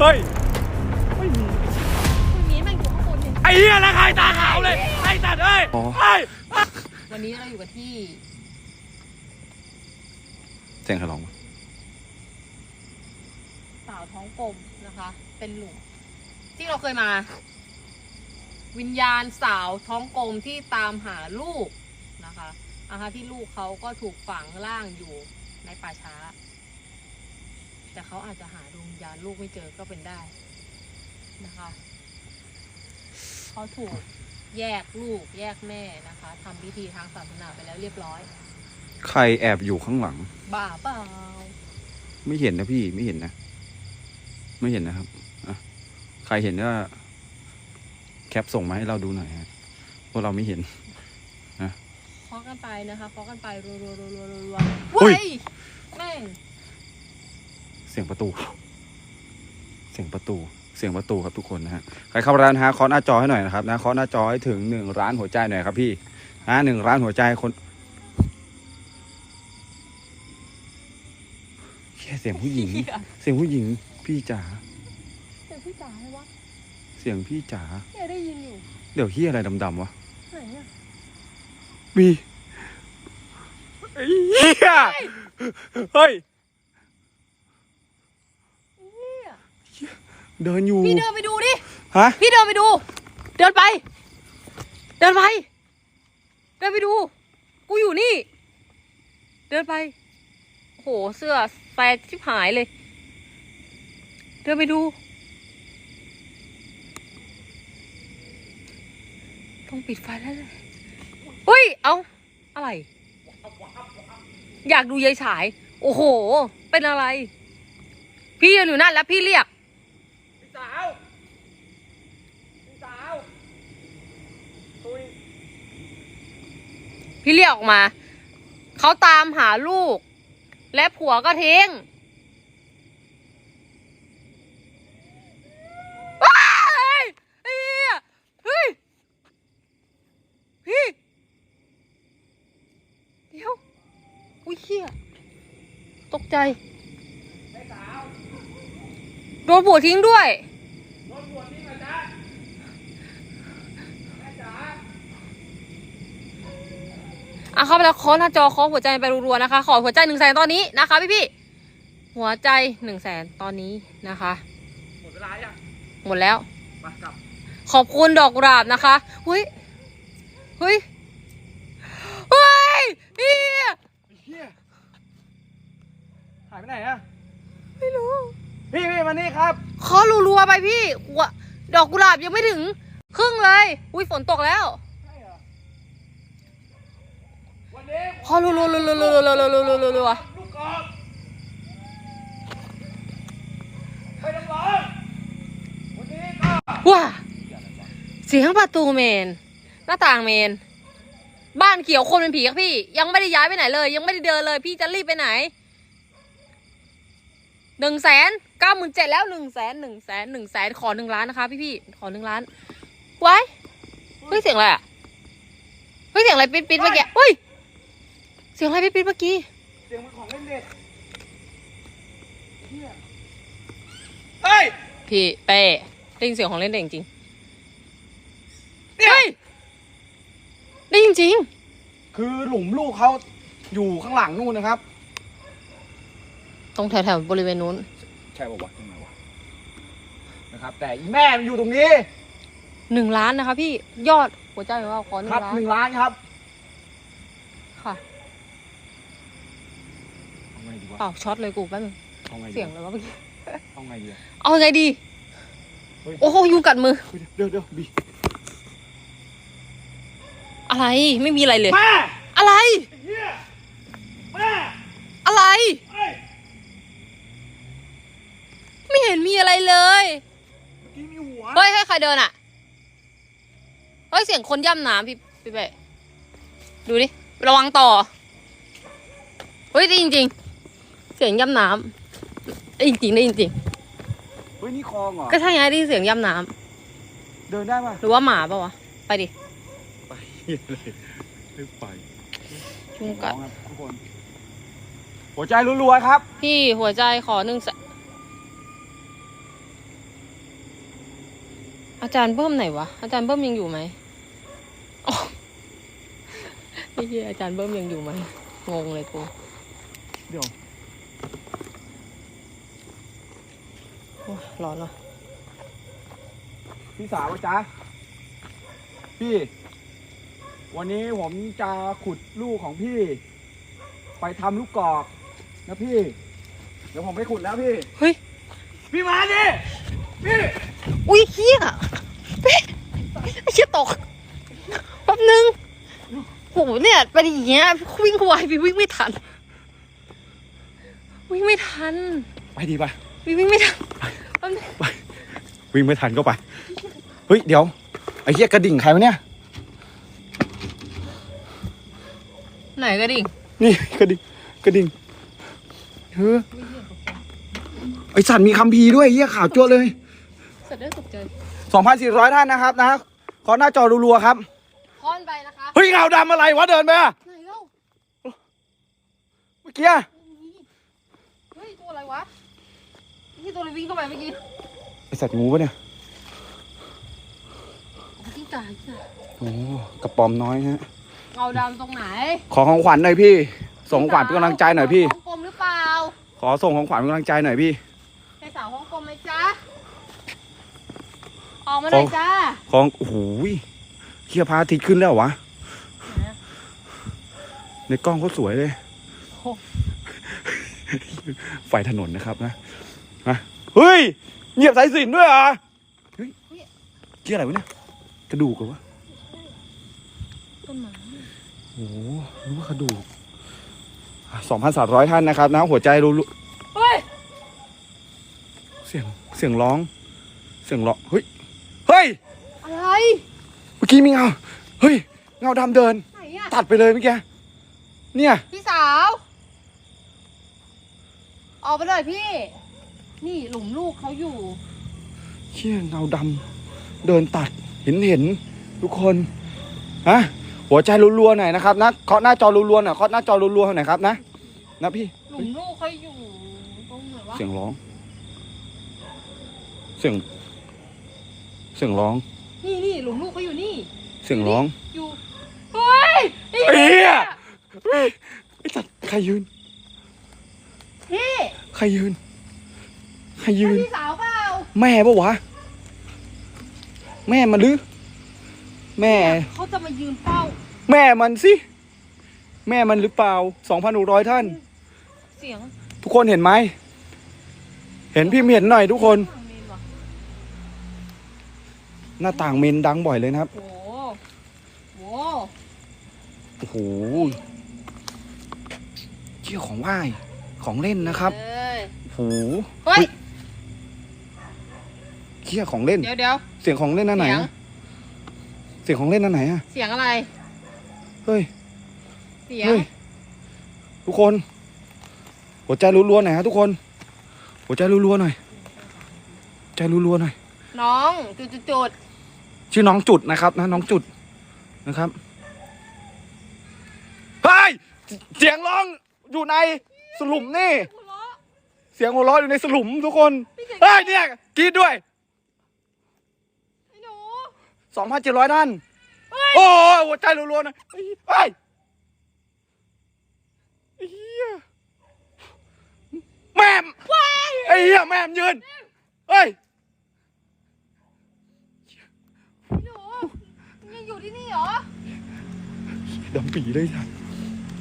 เฮ้ย ไม่มีวันนี้แม่งอยู่ข้างบนเนี่ยไอ้เหี้ยแล้วใครตาขาวเลย ไอ้ตัดเอ้ยอ๋อ ไอ้วันนี้เราอยู่กันที่เสียงใครร้องวะสาวท้องกลมนะคะ เป็นหลุมที่เราเคยมา วิญญาณสาวท้องกลมที่ตามหาลูกนะคะนะคะที่ลูกเขาก็ถูกฝังร่างอยู่ในป่าช้า แต่เขาอาจจะหาดวงวิญญาณลูกไม่เจอก็เป็นได้นะคะเขาถูกแยกลูกแยกแม่นะคะทำพิธีทางศาสนาไปแล้วเรียบร้อย ใครแอบอยู่ข้างหลัง บ้าเปล่าไม่เห็นนะพี่ไม่เห็นนะ ไม่เห็นนะครับอะใครเห็นก็แคปส่งมาให้เราดูหน่อยฮะพวกเราไม่เห็น เคาะกันไปนะคะเคาะกันไปรัวๆรัวๆรัวๆอุ้เฮ้ยยแม่งเสียงประตู เสียงประตู เสียงประตูครับทุกคนนะฮะ ใครเข้าร้านฮะเคาะหน้าจอให้หน่อยนะครับนะเคาะหน้าจอให้ถึงหนึ่งร้านหัวใจหน่อยครับพี่นะหนึ่งร้านหัวใจคนแค่เสียงผู้หญิงเหี้ยเสียงผู้หญิงพี่จ๋า เสียงพี่จ๋าไหมวะเสียงพี่จ๋า เนี่ยได้ยินอยู่เดี๋ยวเฮียอะไรดำๆวะ ไหนอะมีไอ้เหี้ยเฮ้ยเนี่ย เดินอยู่ พี่เดินไปดูดิ ฮะ พี่เดินไปดู เดินไป เดินไป เดินไปดู กูอยู่นี่ เดินไป โห เสื้อแฟร์ชิบหายเลย เดินไปดู ต้องปิดไฟแล้วเลยเฮ้ย เอาอะไร อยากดูยายฉาย โอ้โห เป็นอะไร พี่ยืนอยู่นั่นแล้วพี่เรียกพี่ สาวพี่สาวตุยพี่เรียกออกมา เขาตามหาลูก และผัวก็ทิ้งว้ายเฮ้ยเฮ้ยพี่เดี๋ยวอุ้ยเฮียตกใจแม่สาวโดนผัวทิ้งด้วย รถบวชนี่มาจ้าแม่จ๋า อะเข้าไปแล้วเคาะหน้าจอเคาะหัวใจไปรัวๆนะคะ ขอหัวใจหนึ่งแสนตอนนี้นะคะพี่พี่ๆหัวใจหนึ่งแสนตอนนี้นะคะ หมดเวลายังหมดแล้ว มากลับขอบคุณดอกกุหลาบนะคะเฮ้ยเฮ้ยเฮ้ยเฮียไอ้เหี้ยหายไปไหนอะไม่รู้พี่พี่มานี่ครับขอรัวๆไปพี่หัวดอกกุหลาบยังไม่ถึง ครึ่งเลย อุ้ยฝนตกแล้ว วันนี้ขอรัวๆรัวๆรัวๆรัวรัวๆรัวรัวรัวรัวลูกกอกไม่ต้องร้องวันนี้ก็ๆว้าเสียงประตูเมน หน้าต่างเมน บ้านเขียวคนเป็นผีครับพี่ ยังไม่ได้ย้ายไปไหนเลย ยังไม่ได้เดินเลย พี่จะรีบไปไหนหนึ่งแสนเก้าหมื่นเจ็ดแล้วหนึ่งแสนหนึ่งแสนหนึ่งแสนขอหนึ่งล้านนะคะพี่พี่ขอหนึ่งล้านไว้เฮ้ยเสียงอะไรอะเฮ้ยเสียงอะไรปิดปิดเมื่อกี้เฮ้ย เสียงอะไรปิ๊ดปิ๊ดเมื่อกี้ เสียงมันของเล่นเด็กเหี้ยเฮ้ย พี่เป้ได้ยินเสียงของเล่นเด็กจริงเนี่ยเฮ้ยได้ยินจริง คือหลุมลูกเขาอยู่ข้างหลังนู่นนะครับ ตรงแถวๆบริเวณนู้น ใช่ป่าวะตรงไหนวะนะครับ แต่อีแม่มันอยู่ตรงนี้หนึ่งล้านนะคะพี่ยอดหัวใจของเราขอหนึ่ครับงล้าน หนึ่งล้านครับ ค่ะ เอาไง ดีวะเปล่าช็อตเลยกูแป๊บนึงเอาไงดีเสียงเลยวะเมื่อกี้เอาไงดีอะ เอาไงดี เฮ้ย โอ้โหยุงกัดมือ เฮ้ยเดี๋ยวเดี๋ยวบีอะไรไม่มีอะไรเลย แม่อะไร ไอ้เหี้ยแม่อะไร เอ้ยไม่เห็นมีอะไรเลยเมื่อกี้มีหัวเฮ้ยเฮ้ยใครเดินอะเฮ้ยเสียงคนย่ำน้ำพี่พี่เป้ดูดิระวังต่อเฮ้ยได้จริง ๆ เสียงย่ำน้ำได้จริงๆได้จริงเฮ้ยนี่คลองเหรอๆก็ใช่ไงได้ยินเสียงย่ำน้ำเดินได้ป่ะหรือว่าหมาเปล่าวะไปดิไปเหี้ยเลยรีบไปยุงกัดน้องครับทุกคน หัวใจรัวๆครับ พี่หัวใจขอหนึ่งแสนอาจารย์เบิ้มไหนวะ อาจารย์เบิ้มยังอยู่ไหมอ๋อไอ้เหี้ยอาจารย์เบิ้มยังอยู่ไหมงงเลยกูเดี๋ยว โอ้ยร้อนว่ะพี่สาวจ๊ะพี่ วันนี้ผมจะขุดลูกของพี่ ไปทำลูกกอกนะพี่ เดี๋ยวผมไปขุดแล้วพี่ เฮ้ย พี่มาดิพี่อุ้ยเฮียเป๊ะไอ้เชี่ยตกแป๊บนึงโหเนี่ยเป็นอย่างเงี้ยวิ่งไวไปวิ่งไม่ทัน วิ่งไม่ทัน ไปดีปะวิ่งวิ่งไม่ทันแป๊บนึงวิ่งไม่ทันก็ไป เฮ้ย เดี๋ยว ไอ้เหี้ยกระดิ่งใครวะเนี่ย ไหนก็ดิ่ง นี่กระดิ่งกระดิ่งเฮ้อไอสัตว์มีคัมภีร์ด้วยเหี้ยข่าวจั่วเลยเสร็จได้ตกใจ2,400 ท่านนะครับนะขอหน้าจอรัวๆครับค้อนไปนะคะ เฮ้ยเงาดำอะไรวะเดินไปอะไหนเล่าเมื่อกี้อะ เฮ้ยตัวอะไรวะ นี่ตัวอะไรวิ่งเข้าไปเมื่อกี้ไอสัตว์งูปะเนี่ยกิ้งก่ากิ้งก่าโอ้กระป๋อมน้อยฮะเงาดำตรงไหน ขอของขวัญหน่อยพี่ ส่งของขวัญเป็นกำลังใจหน่อยพี่ฮ่องกงหรือเปล่า ขอส่งของขวัญเป็นกำลังใจหน่อยพี่ใช่สาวฮ่องกงไหมจ๊ะออกมาหน่อยจ้า ของโอ้โหยเฮียพระอาทิตย์ขึ้นแล้วเหรอวะ ในกล้องเขาสวยเลยโอ้ไฟถนนนะครับนะ นะเฮ้ยเหยียบสายสิญจนด้วยเหรอะเฮ้ยเกี่ยอะไรวะเนี่ยกระดูกเหรอวะต้นไม้โอ้โหรู้ว่ากระดูกสองพันสามร้อยท่านนะครับนะหัวใจรู้เฮ้ยเสียงเสียงร้อง เสียงร้องเฮ้ยเฮ้ยอะไรเมื่อกี้มีเงาเฮ้ยเงาดำเดิน ไหนอะตัดไปเลยเมื่อกี้เนี่ย พี่สาว ออกไปเลยพี่ นี่หลุมลูกเขาอยู่ เชี่ยเงาดำเดินตัดเห็นเห็นทุกคนฮะหัวใจรัวๆหน่อยนะครับนะเคาะหน้าจอรัวๆหน่อยเคาะหน้าจอรัวๆหน่อยครับนะนะพี่หลุมลูกเขาอยู่ตรงไหนวะเสียงร้อง เสียง เสียงร้อง นี่นี่หลุมลูกเขาอยู่นี่ เสียงร้องอยู่เฮ้ยไอ้เอี้เหี้ยยเฮ้ยไอ้สัตว์ใครยืนพี่ใครยืนใครยืใช่นพี่สาวเปล่าแม่ปะวะ แม่มันหรือ แม่ เขาจะมายืนเฝ้าแม่มันสิ แม่มันหรือเปล่าสองพันหกร้อยท่าน เสียงทุกคนเห็นไหม เห็นพิมพ์เห็นหน่อยทุกคนฝั่งเมนวะหน้าต่างเมนดังบ่อยเลยนะครับ โหโหโอ้โหเชี่ยของไหว้ของเล่นนะครับ เอ้ย โอ้โหเฮ้ยเชี่ย ของเล่น เดี๋ยวเดี๋ยวเสียงของเล่นอันไหนเสียงอะเสียงของเล่นอันไหนอะเสียงอะไร เฮ้ย เสียง เฮ้ย ทุกคน หัวใจรัวๆหน่อยฮะทุกคน หัวใจรัวๆหน่อย ใจรัวๆหน่อย น้องจุดจุดจุดชื่อน้องจุดนะครับนะน้องจุดนะครับเฮ้ยเสียงร้องอยู่ในสลุมนี่หัวเราะเสียงหัวเราะอยู่ในสลุมทุกคนพี่เสียงเฮ้ยเนี่ยกรีดด้วยไอ้หนู สองพันเจ็ดร้อยท่าน โอ้ยหัวใจรัวๆหนะเฮ้ยเฮ้ยไอ้เหี้ยแม่มไอ้เหี้ยแม่มยืนเฮ้ยไอ้หนูมึงยังอยู่ที่นี่เหรอดำปีเลยจ้ะ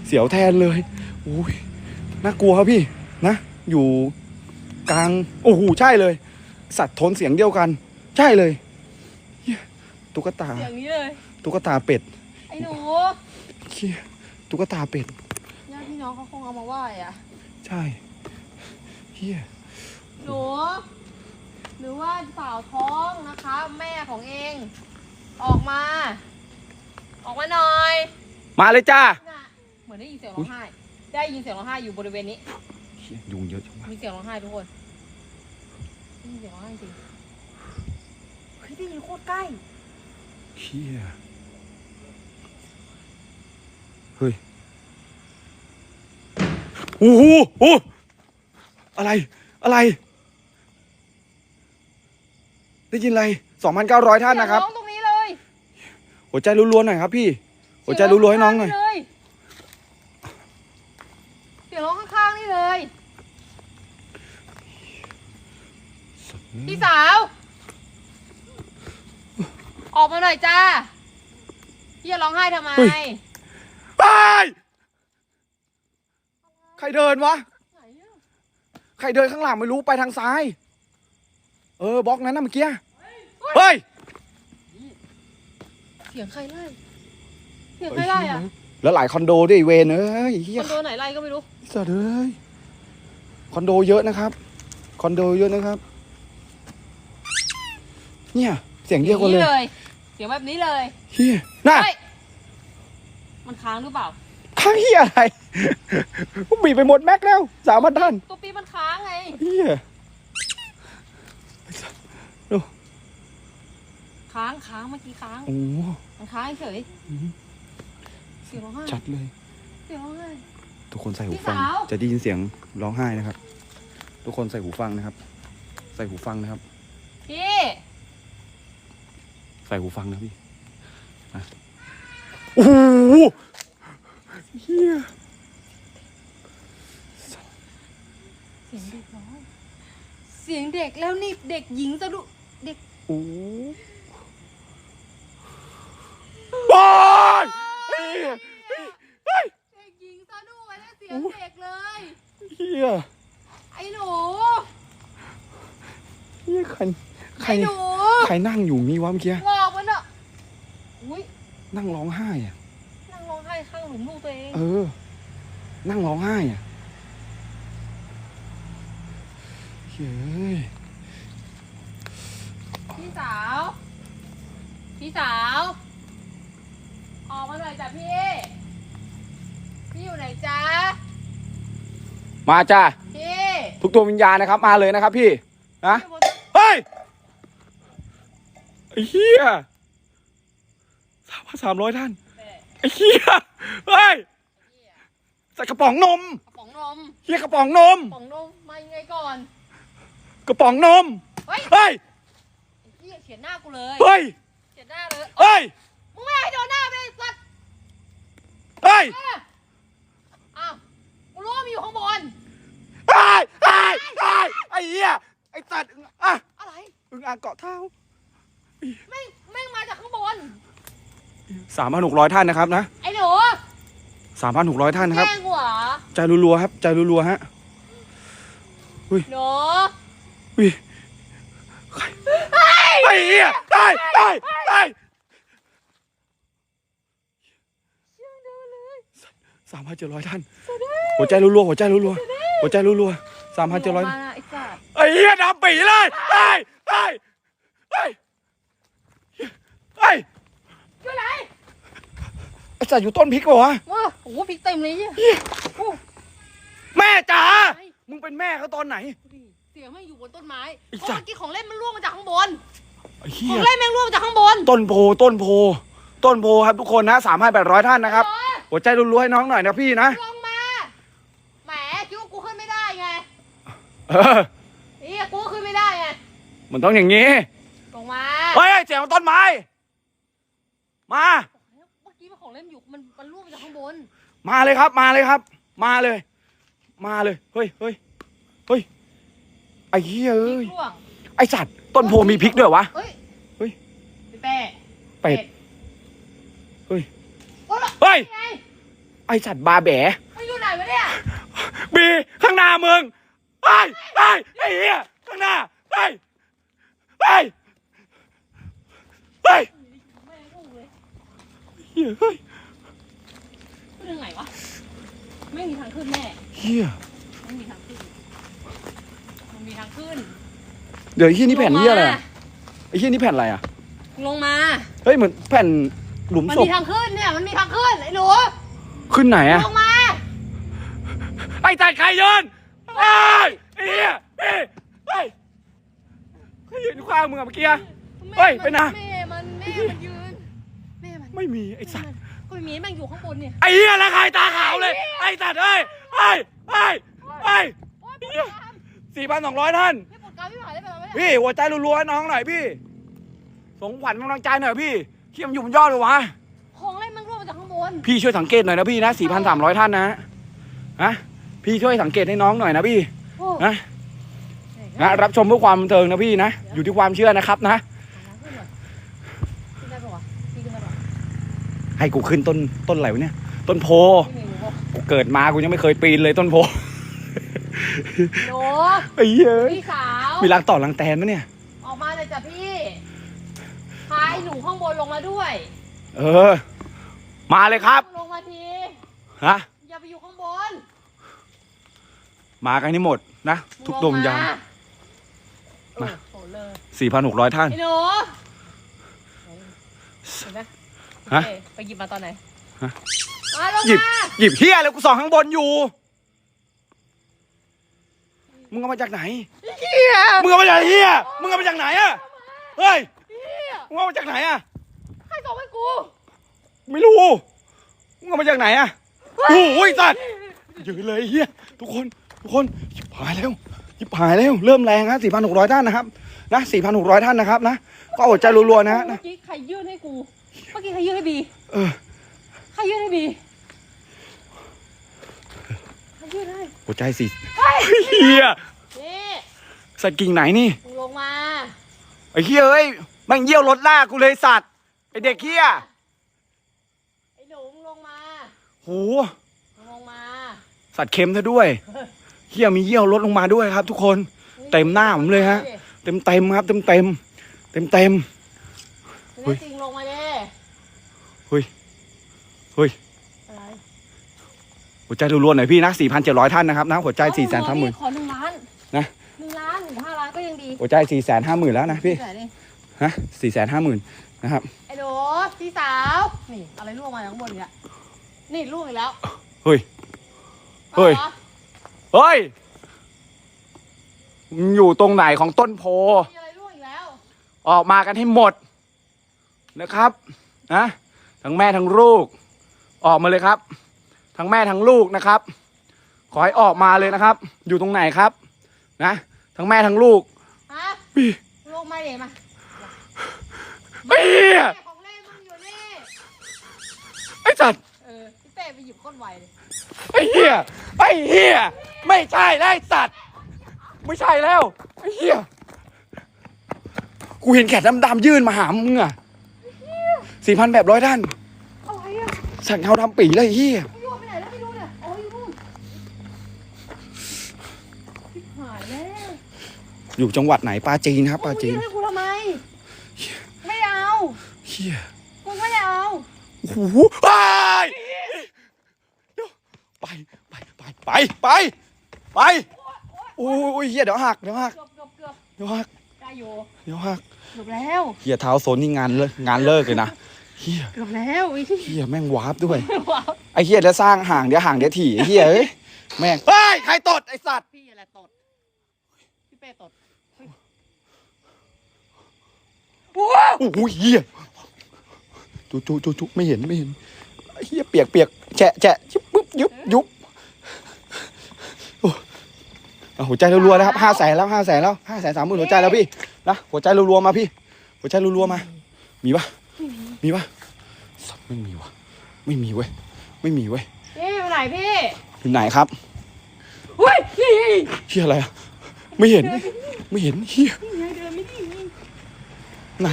เสียวแทนเลยโอ้ยน่ากลัวครับพี่นะ อยู่กลาง โอ้โหใช่เลย สัตว์โทนเสียงเดียวกัน ใช่เลยเหี้ย ตุ๊กตา อย่างนี้เลยตุ๊กตาเป็ดไอ้หนูเชี่ยตุ๊กตาเป็ดญาติพี่น้องเขาคงเอามาไหว้อะใช่เฮียหนูหรือว่าสาวท้องนะคะ แม่ของเอง ออกมา ออกมาหน่อยมาเลยจ้าน่ะเหมือนได้ยินเสียงร้องไห้ได้ยินเสียงร้องไห้อยู่บริเวณนี้ เหี้ยยุงเยอะจังวะมีเสียงร้องไห้ทุกคนได้ยินเสียงร้องไห้จริงเฮ้ยได้ยินโคตรใกล้ เฮียเฮ้ยโอ้โหโอ้อะไร อะไรได้ได้ยินอะไรสองพันเก้าร้อยท่านนะครับ เสียงร้องตรงนี้เลยหัวใจรัวๆหน่อยครับพี่ หัวใจรัวๆให้น้องหน่อย เสียงร้องข้างๆนี่เลย พี่สาว ออกมาหน่อยจ้าพี่จะร้องไห้ทำไม เฮ้ย ไปใครเดินวะไหนอะใครเดินข้างหลังไม่รู้ไปทางซ้าย เออบล็อกนั้นนะเมื่อกี้ เฮ้ยเสียงใครไล่ เสียงใครไล่อะแล้วหลายคอนโดด้วยไอ้เวนเอ้ยเฮีคยอนโดไหนไล่ก็ไม่รู้ สัตว์เอ้ยคอนโดเยอะนะครับ คอนโดเยอะนะครับ เนี่ย เสียงเดียวกันเลยเลย เสียงแบบนี้เลยเฮียน่ะเฮ้ยมันค้างหรือเปล่า ข้างเฮียอะไร กูบีบไปหมดแม็กแล้วสามพันท่านตัวปีมันค้างไง เฮียค้างค้างเมื่อกี้ค้าง โอ้โหมันค้างเฉยอืมเสียงร้องไห้ชัดเลย เสียงร้องไห้ ทุกคนใส่หูพี่ฟังสาว จะได้ยินเสียงร้องไห้นะครับ ทุกคนใส่หูฟังนะครับ ใส่หูฟังนะครับ พี่ ใส่หูฟังนะพี่อะโอ้โหเฮียเสียงเด็กร้องเสียงเด็กแล้วนี่เด็กหญิงจะดูเด็กโอ้โหโอ้ยเฮียเฮ้ยเด็กหญิงซะด้วยแล้วเสียงเด็กเลย เฮียไอ้หนูเฮียใคร ใครไอ้หนูใครนั่งอยู่มีวะเมื่อกี้บอกมันอะอุ้ยนั่งร้องไห้อะนั่งร้องไห้ข้างหลุมลูกตัวเองเออ นั่งร้องไห้อะเฮ้ย พี่สาว พี่สาว ออกมาหน่อยจ้ะพี่ พี่อยู่ไหนจ๊ะมาจ้าพี่ทุกตัววิญญาณนะครับ มาเลยนะครับพี่นะพี่บนเฮ้ย ไอ้เหี้ยสามพันสามร้อยท่านแม่ไอ้เหี้ยเฮ้ยพี่อะใส่กระป๋องนม กระป๋องนมเหี้ยกระป๋องนม กระป๋องนมมายังไงก่อน กระป๋องนม เฮ้ย เฮ้ยไอ้พี่เขียนหน้ากูเลย เฮ้ยเขียนหน้าเลยเฮ้ยมึงไม่ให้โดนหน้าไปเลยสัตว์เฮ้ยเอออ้าวกูรู้ว่ามันอยู่ข้างบน เฮ้ยเฮ้ยเฮ้ยไอ้เหี้ยไอ้สัตว์อะอะไร อึงอ่างเกาะเท้า แม่งแม่งมาจากข้างบน สามพันหกร้อยท่านนะครับนะไอ้หนูสามพันหกร้อยท่านนะครับ แกล้งกูเหรอใจรัวๆครับ ใจรัวๆฮะ หนูอุ้ยไอ้เหี้ยไอ้ไอ้ไอ้สามพันเจ็ดร้อยท่าน หัวใจรัวๆหัวใจรัวๆหัวใจรัวๆสามพันเจ็ดร้อย มาไอ้สัตว์ไอ้เหี้ยดำปีเลยไอ้ไอ้ไอ้ ไอ้อยู่ไหนไอ้สัตว์อยู่ต้นพริกเปล่าวะว้าโอ้โหพริกเต็มเลยเนี่ยโอ้แม่จ๋าไอ้มึงเป็นแม่เขาตอนไหนดูดิเสียงแม่งอยู่บนต้นไม้ไอ้เพราะสัตว์ เมื่อกี้ของเล่นมันร่วงมาจากข้างบน ไอ้ขเหี้อยงเล่นแม่งร่วงมาจากข้างบนต้นโพต้นโพ ต้นโพครับทุกคนนะสามพันแปดร้อยท่านนะครับหัวใจรัวๆให้น้องหน่อยนะพี่นะลงมา แหมคิดว่ากูขึ้นไม่ได้ไงเออเฮียกูก็ขึ้นไม่ได้ไงมันต้องอย่างนี้ลงมาเฮ้ยเสียงมันต้นไม้ มา เมื่อกี้มันของเล่นอยู่มันมันร่วงมาจากข้างบน มาเลยครับ มาเลยครับ มาเลย มาเลย เฮ้ยเฮ้ยเฮ้ยไอ้เหี้ยพริเอ้ยกร่วงไอ้สัตว์ต้นโพมีพริกด้วยวะ เฮ้ยเฮ้ย พี่แป้เป็ด เฮ้ย โอ้ยเฮ้ย ไงไอ้สัตว์บาแบมันอยู่ไหนวะเนี่ยบีข้างหน้ามึงไอ้ไอ้ไอ้เหี้ยข้างหน้าไอ้ไอ้ไอ้แม่งอู้เลย เหี้ยเฮ้ยขึ้นยังไงวะ ไม่มีทางขึ้นแน่ เหี้ยไม่มีทางขึ้น มันมีทางขึ้นเดี๋ยวไอ้เหี้ยนี่แผ่นเหี้ยอะไรลงอะมาไอ้เหี้ยนี่แผ่นอะไรอะลงมา เฮ้ยเหมือนแผ่นหลุมมันศพมีทางขึ้นเนี่ย มันมีทางขึ้นไอ้หนูขึ้นไหนอะลงมา ไอ้จัดใครยืนไอ้ยไอ้เหี้ยเอ้ยเฮ้ยใครยืนข้างมึงอะเมื่อกี้อะ เฮ้ยไปนะ แม่มันแม่มันยืนแม่มัน ไม่มีไอ้สัตว์ก็ไม่มีแม่งอยู่ข้างบนเนี่ยไอ้เหี้ยแล้วใครตาขาวเลย ไอ้สัตว์เอ้ยไอ้ไอ้ไอ้โอ๊ยปวดกรามสี่พันสองร้อยท่านพี่ปวดกรามพี่หายได้ไปแล้วไหมเนี่ยพี่หัวใจรัวๆให้น้องหน่อยพี่โส่งขวัญกำลังใจหน่อยพี่เขี้ยมนอยู่บนยอดเลยวะ ของเล่นมันร่วงมาจากข้างบนพี่ช่วยสังเกตหน่อยนะพี่นะสี่พันสามร้อยท่านนะฮะพี่ช่วยสังเกตให้น้องหน่อยนะพี่ โอ้นะ นะรับชมเพื่อความบันเทิงนะพี่นะ อยู่ที่ความเชื่อนะครับนะ ขึ้นได้ปะวะพี่ขึ้นได้ปะ ให้กูขึ้นต้นต้นอะไรวะเนี่ย ต้นโพพี่หมิวกูเกิดมากูยังไม่เคยปีนเลยต้นโพโหไอ้เหี้ยพี่สาวมีรังต่อรังแตนไหมเนี่ย ออกมาเลยจ้ะพี่พายหนูข้างบนลงมาด้วย เออ มาเลยครับ ลงมาทีฮะอย่าไปอยู่ข้างบน มากันให้หมดนะทุกดวงวิญญาณมามาโอ้โหเลยสี่พันหกร้อยท่านไอ้หนูเห็นไหม ฮะโอเคไปหยิบมาตอนไหนฮะ มาลงหยิบ มาหยิบเฮียเลยกูส่องข้างบนอยู่ มึงเอามาจากไหน เฮียมึงเอามาจากไหนเฮียมึงเอามาจากไหนอะเฮ้ย เฮียมึงเอามาจากไหนอะใครส่งให้กู ไม่รู้ มึงเอามาจากไหนอะโอ้ยสัตว์ยืนเลยเฮียทุกคน ทุกคนหยิบหายแล้วหยิบหายแล้ว เริ่มแรงฮะสี่พันหกร้อยท่านนะครับ นะสี่พันหกร้อยท่านนะครับนะ ก็อดใจรัวๆนะฮะเมื่นะอกี้ใครยื่นให้กู เมื่อกี้ใครยื่นให้บีเออใครยื่นให้บีใครยื่นให้หัวใจสี่เฮียนี่สัตว์กิ่งไหนนี่มึงลงมาไอ้เฮียเอ้ยแม่งเยี่ยวรถลากกูเลยสัตว์ไอเด็กเฮียไอ้หนูมึงลงมาโหมึงลงมาสัตว์เค็มซะด้วยเฮียมีเยี่ยวรถลงมาด้วยครับ ทุกคนเต็มหน้าผมเลยฮะ เต็มเต็มๆครับ เต็มเต็มเต็มเต็มเฮ้ย จริงลงมาเด้ ๆเฮ้ย เฮ้ยอะไรหัวใจรัวๆหน่อยพี่นะสี่พันเจ็ดร้อยท่านนะครับนะหัวใจสี่แสนห้าหมื่นขอหนึ่งล้านนะหนึ่งล้านหนึ่งห้าล้านก็ยังดีหัวใจสี่แสนห้าหมื่นแล้วนะพี่ไหนดิฮะสี่แสนห้าหมื่นนะครับไอ้หนูพี่สาวนี่อะไรล่วงมาจากข้างบนอีกแล้วนี่ล่วงอีกแล้วเฮ้ยเฮ้ยอาหรอเฮ้ยมึงอยู่ตรงไหนของต้นโพมีอะไรล่วงอีกแล้วออกมากันให้หมดนะครับนะทั้งแม่ทั้งลูก ออกมาเลยครับ ทั้งแม่ทั้งลูกนะครับ ขอให้ออกมาเลยนะครับ อยู่ตรงไหนครับ นะ ทั้งแม่ทั้งลูกฮะพี่ลงมาเดี๋ยวมาเฮ้ยของเล่นมึงอยู่นี่ไอ้จัดเออพี่เต้ไปหยิบก้นไวเลยไอ้เหี้ยไอ้เหี้ยไม่ใช่แล้วไอ้สัตว์ไม่ใช่แล้วไอ้เหี้ยกูเห็นแขนดำๆยื่นมาหามึงอะสี่พันแบบร้อยท่านอะไรอะ สั่งเงาทำปีเลยไอ้เหี้ยไม่รู้ว่าไปไหนแล้วไม่รู้เนี่ยอ๋ออยู่นู่นชิบหายแล้วอยู่จังหวัดไหนปลาจีนครับปลาจีนมึงยื่นให้กูทำไม ไม่เอาเหี้ยกูไม่เอาโอ้โหไปเดี๋ยวไปไปไปไปไปไปโอ้ยเหี้ยเดี๋ยวหักเดี๋ยวหักเกือบเกือบเกือบเดี๋ยวหักได้อยู่เดี๋ยวหักเกือบแล้วเหี้ยเท้าโซนนี่งานเลิกงานเลิกเลยนะ เหี้ยเกือบแล้วอีกเหี้ยแม่งวาร์ปด้วย ว้าวไอ้เหี้ยแล้วสร้างห่างเดี๋ยวห่างเดี๋ยวถี่ไอ้เหี้ยเอ้ยแม่งเฮ้ยใครตดไอ้สัตว์พี่อะไรตด พี่เป้ตดว้าวโอ้โหเหี้ยจุจุจุจุไม่เห็นไม่เห็นไอ้เหี้ยเปียกเปียกแฉะแฉะยุบปุ๊บยุบยุบโอ้เอาหัวใจรัวๆนะครับห้าแสนแล้วห้าแสนแล้วห้าแสนสามหมื่นหัวใจแล้วพี่นะหัวใจรัวๆมาพี่ หัวใจรัวๆมา มีปะ มีปะสัตว์ไม่มีวะไม่มีเว้ย ไม่มีเว้ย พี่อยู่ไหนพี่อยู่ไหนครับเฮ้ยนี่เฮียอะไรอะไม่เห็น ไม่เห็นเฮียนี่ไงเดินไม่ดีนี่ไหน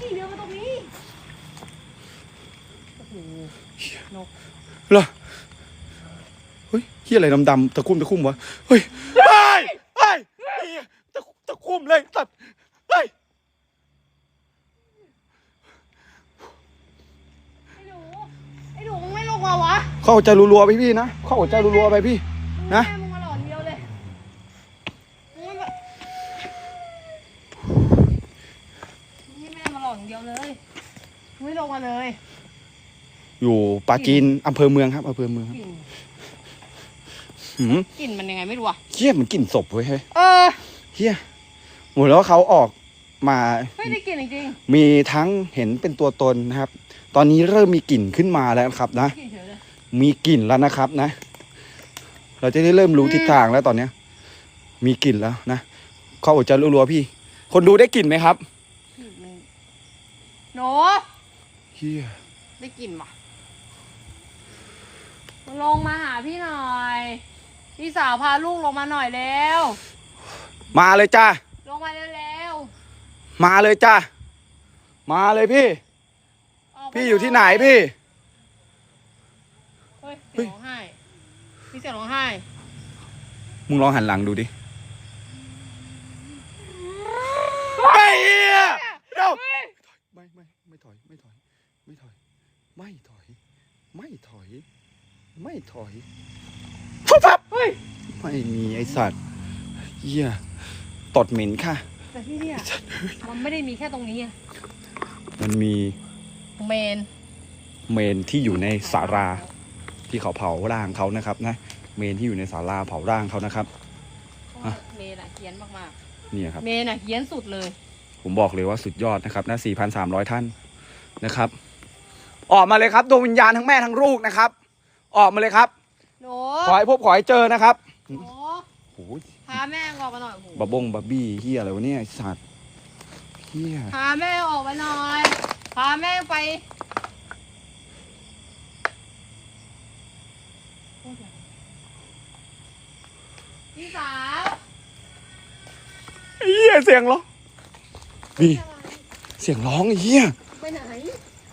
นี่เดินมาตรงนี้โอ้โหเหรอเฮ้ยเฮียอะไรดำๆตะคุ่มตะคุ่มวะเฮ้ยเฮ้ยเฮ้ยเหี้ยตะตะคุ่มเลยสัตว์เฮ้ย ไอ้หนูไอ้ หนูมึงไม่ลงมาวะเข้าหัวใจรัวๆไปพี่นะเข้าหัวใจรัวๆไปพี่ นะแม่มึงมาหลอนเดียวเลยมึงไม่มามึงให้แม่มาหลอนเดียวเลยมึงไม่ลงมาเลยอยู่ปราจีนอำเภอเมืองครับอำเภอเมืองครับกลิ่นหืมกลิ่นมันยังไงไม่รู้อะเฮียเหมือนกลิ่นศพเว้ยเฮ้ยเออเฮียหมดแล้วเขาออกมา ไม่ได้กลิ่นจริงมีทั้งเห็นเป็นตัวตนนะครับ ตอนนี้เริ่มมีกลิ่นขึ้นมาแล้วนะครับนะๆกลิ่นเฉยเลยมีกลิ่นแล้วนะครับนะ เราจะได้เริ่มรู้ทิศทางแล้วตอนเนี้ย มีกลิ่นแล้วนะเข้าหัวใจรัวๆพี่ คนดูได้กลิ่นไหมครับกลิ่นหนูเฮียได้กลิ่นว่ะลงมาหาพี่หน่อย พี่สาวพาลูกลงมาหน่อยเร็วมาเลยจ้าลงมาเร็วมาเลยจ้ามาเลยพี่ๆกป พี่อยู่ที่ไหนพี่ เฮ้ยเสียงร้องไห้พี่เสียงร้องไห้ มึงลองหันหลังดูดิไอ้เหี้ยเดี๋ยวไม่ไม่ไม่ถอยไม่ถอย ไม่ถอย ไม่ถอย ไม่ถอย ไม่ถอยฟุบฟับเฮ้ยไม่มีไอสัตว์เหี้ยตดเหม็นค่ะ แต่ที่เนี่ยมันไม่ได้มีแค่ตรงนี้อะ มันมี เมน เมนที่อยู่ในสาราที่เขาเผาร่างเขานะครับนะ เมนที่อยู่ในศาลาเผาร่างเขานะครับ อะ เมนอะเฮี้ยนมากเนี่ยครับ ๆ เมนอะเฮี้ยนสุดเลย ผมบอกเลยว่าสุดยอดนะครับนะ4,300 ท่านนะครับ ออกมาเลยครับดวงวิญญาณทั้งแม่ทั้งลูกนะครับ ออกมาเลยครับ หนูขอให้พบขอให้เจอนะครับหนูโอ้ยพาแม่ออกมาหน่อยโอ้โหบะบงบะบี้เฮียอะไรวะเนี่ยไอ้สัตว์เฮียพาแม่ออกมาหน่อยพาแม่ไปพี่สาวเฮียเสียงร้องบีเสียงร้องไอ้เฮียไปไหน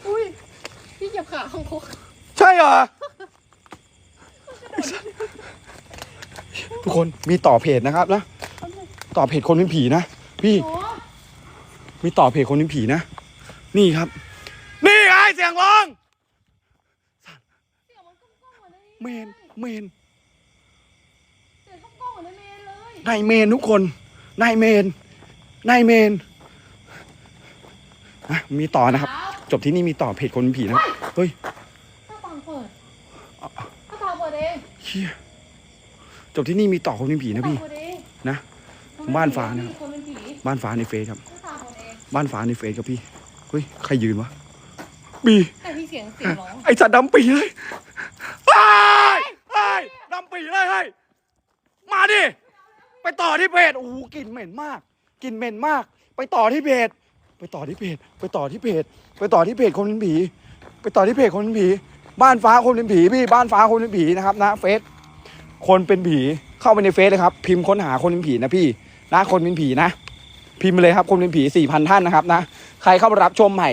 อุ้ย พี่เก็บขาของโคกใช่เหรอ ทุกคนมีต่อเพจนะครับนะ ต่อเพจคนเป็นผีนะ พี่หมีต่อเพจคนเป็นผีนะ นี่ครับ นี่ไงเสียงร้องเสียงมันก้องๆเหมือนในเมนเมนเสียงก้องๆเหมือนในเมนเลยนายเมนทุกคนนายเมนนายเมนอะมีต่อนะครับสาวจบที่นี่มีต่อเพจคนเป็นผีนะครับเฮ้ยหน้าต่างเปิดหน้าต่างเปิดเองเฮียจบที่นี่มีต่อคนเป็นผีนะพี่หาต่างเปิดเองนะบ้านฟ้านะมีคนเป็นผีบ้านฟ้าในเฟซครับหน้าต่างเปิดเองบ้านฟ้าในเฟซครับพี่ เฮ้ย ใครยืนวะบีแต่พี่เสียงเสียงร้องไอสัตว์ดำปีเลยไอ้ยเอ้ยดำปีเลยเฮ้ยมาดิ ไปต่อที่เพจโอ้โหกลิ่นเหม็นมากกลิ่นเหม็นมาก ไปต่อที่เพจไปต่อที่เพจไปต่อที่เพจไปต่อที่เพจคนเป็นผี ไปต่อที่เพจคนเป็นผี บ้านฟ้าคนเป็นผีพี่บ้านฟ้าคนเป็นผีนะครับนะเฟซคนเป็นผีเข้าไปในเฟซเลยครับ พิมพ์ค้นหาคนเป็นผีนะพี่นะคนเป็นผีนะ พิมพ์ไปเลยครับคนเป็นผีสี่พันท่านนะครับนะใครเข้ามารับชมใหม่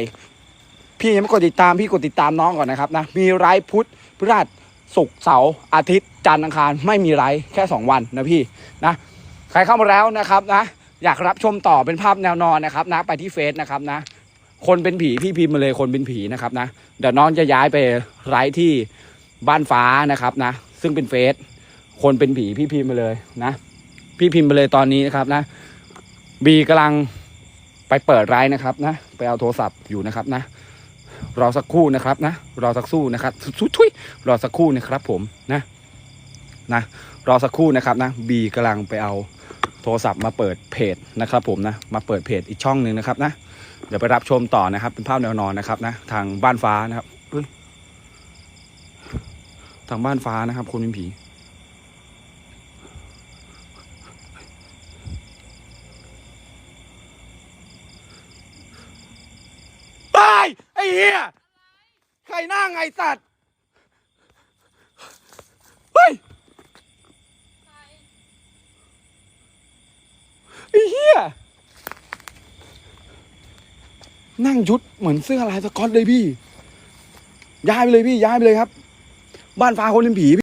พี่ยังไม่กดติดตามพี่กดติดตามน้องก่อนนะครับนะมีไลฟ์พุธพฤหัสศุกร์เสาร์อาทิตย์จันทร์อังคารไม่มีไลฟ์แค่ 2 วันนะพี่นะใครเข้ามาแล้วนะครับนะอยากรับชมต่อเป็นภาพแนวนอนนะครับนะไปที่เฟซนะครับนะคนเป็นผีพี่พิมพ์มาเลยคนเป็นผีนะครับนะเดี๋ยวน้องจะย้ายไปไลฟ์ที่บ้านฟ้านะครับนะ ซึ่งเป็นเฟซคนเป็นผีพี่พิมพ์มาเลยนะ พี่พิมพ์มาเลยตอนนี้นะครับนะ บีกำลังไปเปิดไลฟ์นะครับนะ ไปเอาโทรศัพท์อยู่นะครับนะ รอสักครู่นะครับนะ รอสักครู่นะครับทุทุยรอสักครู่นะครับ ผมนะนะ รอสักครู่นะครับนะ บีกำลังไปเอาโทรศัพท์มาเปิดเพจนะครับ ผมนะ มาเปิดเพจอีกช่องหนึ่งนะครับนะ เดี๋ยวไปรับชมต่อนะครับ เป็นภาพแนวนอนนะครับนะ ทางบ้านฟ้านะครับทางบ้านฟ้านะครับคนเป็นผี ตายไอ้เหี้ยใครหน้าไงสัตว์เฮ้ยไอ้เหี้ยนั่งชุดเหมือนเสื้อลายสก๊อตเลยพี่ ย้ายไปเลยพี่ย้ายไปเลยครับ บ้านฟ้าคนเป็นผี